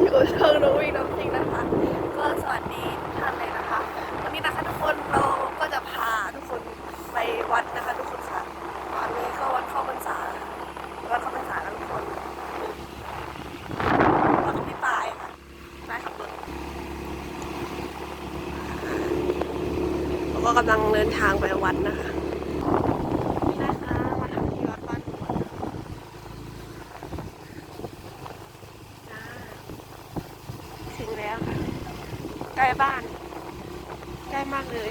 อยู่ช่องน้องวิ่งน้ำจริงนะคะ ก็สวัสดีทุกท่านเลยนะคะ วันนี้นะคะทุกคนเราก็จะพาทุกคนไปวัดนะคะทุกคนค่ะวันนี้ก็วัดเข้าพรรษาวัดเข้าพรรษาแล้วทุกคนแล้วก็พี่ปายค่ะปายขับรถเราก็กำลังเดินทางไปวัดนะคะนี่นะคะมาทำที่วัดบ้านหัวนะคะจ้าถึงแล้วค่ะ ใก ล้บ้านใกล้มากเลย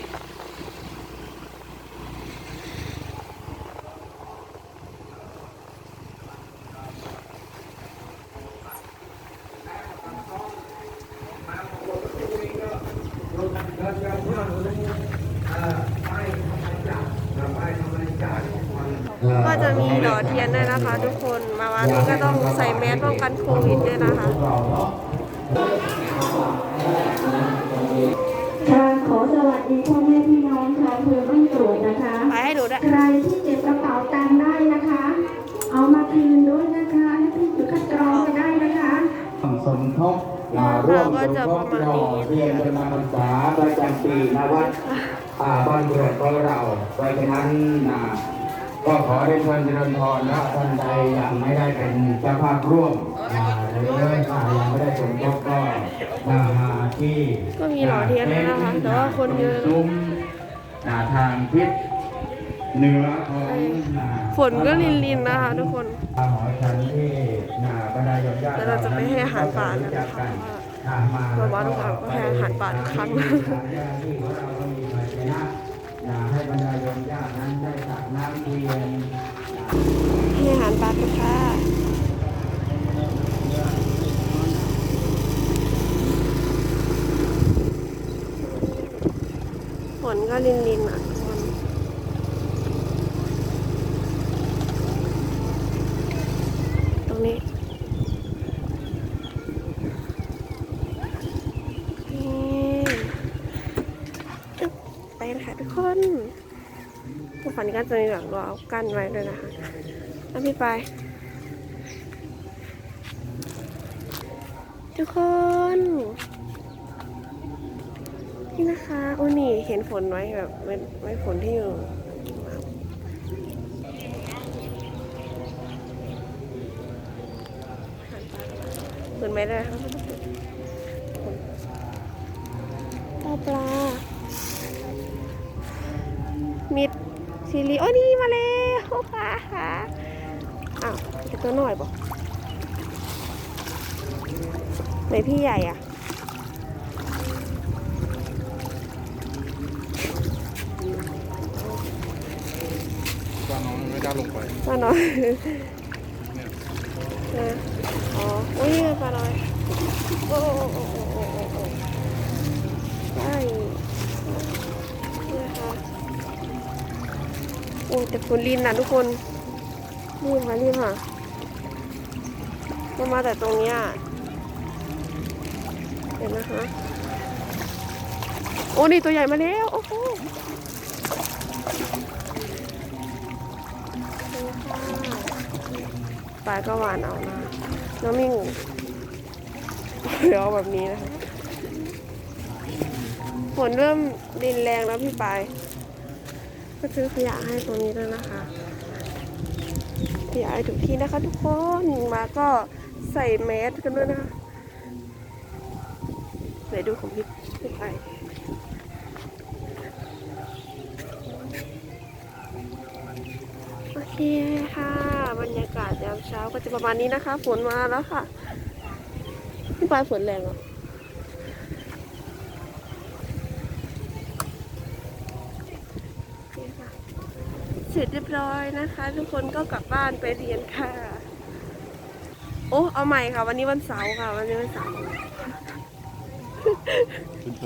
ก็จะมีหล่อเทียนด้วยนะคะ ทุกคนมาวันนี้ก็ต้องใส่แมสป้องกันโควิดด้วยนะคะค่ะ ทบอ่าร่วมสมทบรอเรียนจำนำพรรษาประจำปีนวัดอ่าบ้านเกิดของเราเพราะฉะนั้นอ่าก็ขอได้เชิญเจริญพรนะท่านใดยังไม่ได้เป็นเจ้าภาพร่วมอ่าในเรื่องอ่ายังไม่ได้สมทบก็มาที่ก็มีหล่อเทียนด้วยนะคะแต่ว่าคนเยอะซุ้มอ่าทางทิศเหนือของอ่าฝนก็ลินๆนะคะทุกคน หอฉันที่นาบรรดาญาติญาติแล้วเราจะไปให้อาหารป่ากันนะคะอ่มาเราว่าลูกหลานก็ให้อาหารป่าทุกครั้งที่ของเราก็มีภาชนะอ่าให้บรรดาญาติญาตินั้นได้ตักน้ำเทียนให้อาหารปลากันค่ะฝนก็ลินๆอะทุกคนตรงนี้นี่อึ๊ บไปกันค่ะทุกคนทุกคนนี้ก็จะมีแบบรั้วกั้นไว้ด้วยนะคะแล้วพี่ไป ทุกคนนี่นะคะโอ้นี่เห็นฝนไหมแบบไม่ไม่ฝนที่อยู่ฝนไหมได้ครับปลาปลา มิดซีรีโอ้นี่มาแล้วค่ะอ้าวจะตัวหน่อยบอกไหนพี่ใหญ่อะว่าน้องไม่กล้าลงไปปลาน้อยนะอ๋อโอ้ยนี่ไงปลาน้อย โอ้โอ้โอ้โอ้โอ้โอ้โอ้ โอ้แต่ฝนลินนะทุกคนรีบค่ะรีบค่ะมันมาแต่ตรงเนี้ยเห็นนะคะ โอ้นี่ตัวใหญ่มาแล้ว โอ้โหปลายก็หวานเอานะน้องมิ่งเดี๋ยวเอาแบบนี้นะคะฝนเริ่มดินแรงแล้วพี่ปาย ก็ซื้อขยะให้ตรงนี้ด้วยนะคะขยะให้ถูกที่นะคะทุกคนมาก็ใส่แมสกันด้วยนะคะไหนดูของพี่พี่ไปโอเคค่ะ บรรยากาศยามเช้าก็จะประมาณนี้นะคะ ฝนมาแล้วค่ะพี่ปลายฝนแรงอนี่ค่ะเส ร็จเรียบร้อยนะคะ ทุกคนก็กลับบ้านไปเรียนค่ะ โอ้เอาใหม่ค่ะ วันนี้วันเสาร์ค่ะ วันนี้วันเสาร์คุณโต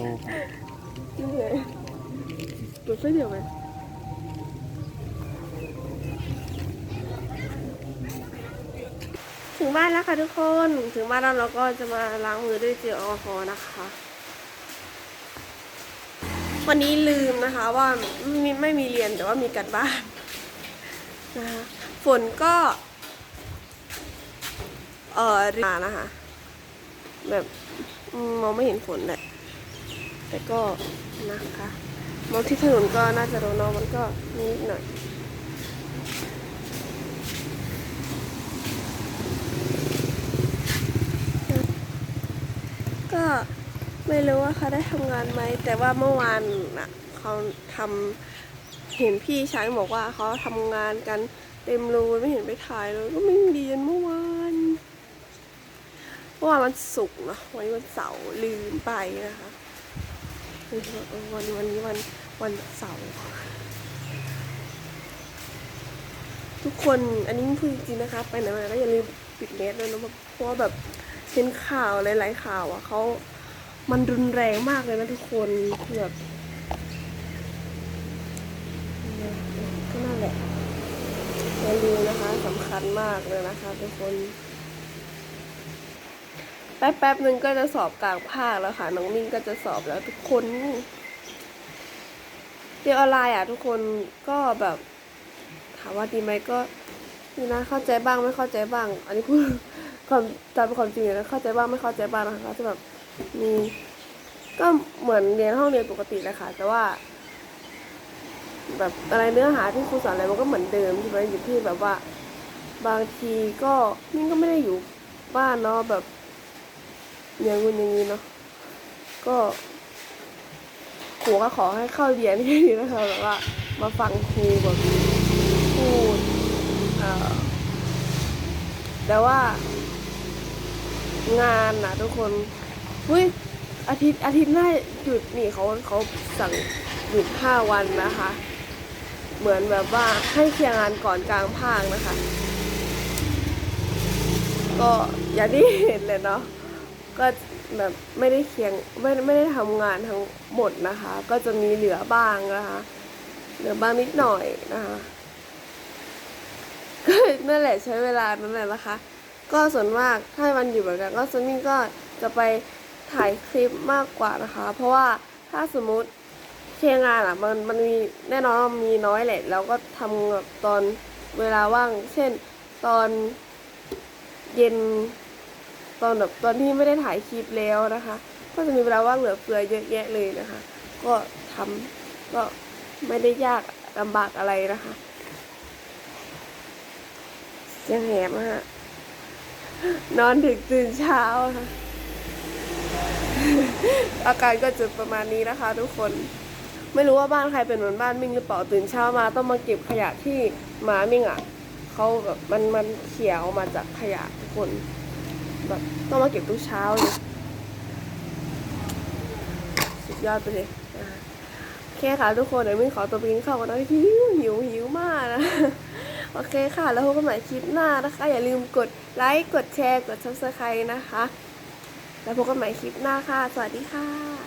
นี่เลยดูไฟเดียวไหมถึงบ้านแล้วค่ะทุกคน ถึงบ้านแล้วเราก็จะมาล้างมือด้วยเจลแอลกอฮอล์นะคะวันนี้ลืมนะคะว่าไม่มีไม่มีเรียนแต่ว่ามีการบ้าน นะคะฝนก็ เอ่อริมนะคะ แบบมมองไม่เห็นฝนแหละ แต่ก็นะคะมองที่ถนนก็น่าจะโดนน้องมันก็นิดหน่อยก็ไม่รู้ว่าเขาได้ทำงานไหม แต่ว่าเมื่อวานน่ะเขาทำ เห็นพี่ชายบอกว่าเขาทำงานกันเต็มรูไม่เห็นไปถ่ายเลยก็ไม่เรียนเมื่อวานเมื่อวานวันศุกร์เนะวันนี้วันเสาร์ลืมไปนะคะวันวันนี้วันวันเสาร์ทุกคนอันนี้พูดจริงนะคะ ไปไหนมาไหนก็อย่าลืมปิดเน็ตด้วยนะเพราะแบบเห็นข่าวหลายๆข่าวอะเขามันรุนแรงมากเลยนะทุกคนแบบก็นั่นแหละ อย่าลืมนะคะสำคัญมากเลยนะคะทุกคน แป๊บๆนึงก็จะสอบกลางภาคแล้วค่ะ น้องมิ่งก็จะสอบแล้วทุกคนเรียนออนไลน์อะทุกคนก็แบบถามว่าดีไหมก็ดีนะเข้าใจบ้างไม่เข้าใจบ้าง อันนี้พูดความตามเป็นความจริงนะเข้าใจบ้างไม่เข้าใจบ้างนะคะจะแบบมีก็เหมือนเรียนห้องเรียนปกติเลยค่ะ แต่ว่า แบบอะไรเนื้อหาที่ครูสอนอะไรมันก็เหมือนเดิมใช่ไหมอยู่ที่แบบว่า บางทีก็นี่ก็ไม่ได้อยู่บ้านเนาะแบบ อย่างงู้นอย่างนี้เนาะก็ครูก็ขอให้เข้าเรียนแค่นี้นะคะแบบว่ามาฟังครูแบบพูดเออแต่ว่างานนะทุกคนอุ้ยอาทิตย์อาทิตย์หน้าหยุดนี่เขาเขาสั่งหยุดห้าวันนะคะ เหมือนแบบว่าให้เคลียร์งานก่อนกลางภาคนะคะ ก็อย่างที่เห็นเลยเนาะก็แบบไม่ได้เคียร์ไม่ไม่ได้ทำงานทั้งหมดนะคะ ก็จะมีเหลือบ้างนะคะเหลือบ้างนิดหน่อยนะคะก็นั่นแหละใช้เวลานั่นแหละนะคะ ก็ส่วนมากถ้ามันอยู่เหมือนกันก็ซันนี่ก็จะไปถ่ายคลิปมากกว่านะคะ เพราะว่าถ้าสมมุติ เคลียร์งานอะ มันมันมีแน่นอนมีน้อยแหละแล้วก็ทำแบบตอนเวลาว่าง เช่นตอนเย็นตอนแบบตอนที่ไม่ได้ถ่ายคลิปแล้วนะคะ ก็จะมีเวลาว่างเหลือเฟือเยอะแยะเลยนะคะ ก็ทำก็ไม่ได้ยากลำบากอะไรนะคะเสียงแหบนะฮะนอนดึกตื่นเช้าค่ะ อาการก็จะประมาณนี้นะคะทุกคน ไม่รู้ว่าบ้านใครเป็นเหมือนบ้านมิ่งหรือเปล่าตื่นเช้ามาต้องมาเก็บขยะที่หมามิ่งอะเขาแบบมันมันเขี่ยออกมาจากขยะทุกคนแบบต้องมาเก็บทุกเช้าเลยสุดยอดไปเลยนะคะโอเคค่ะทุกคนเดี๋ยวมิ่งขอตัวไปกินข้าวกันนะหิวหิวหิวมากนะโอเคค่ะ แล้วพบกันใหม่คลิปหน้านะคะ อย่าลืมกดไลค์กดแชร์กด subscribe นะคะ แล้วพบกันใหม่คลิปหน้าค่ะ สวัสดีค่ะ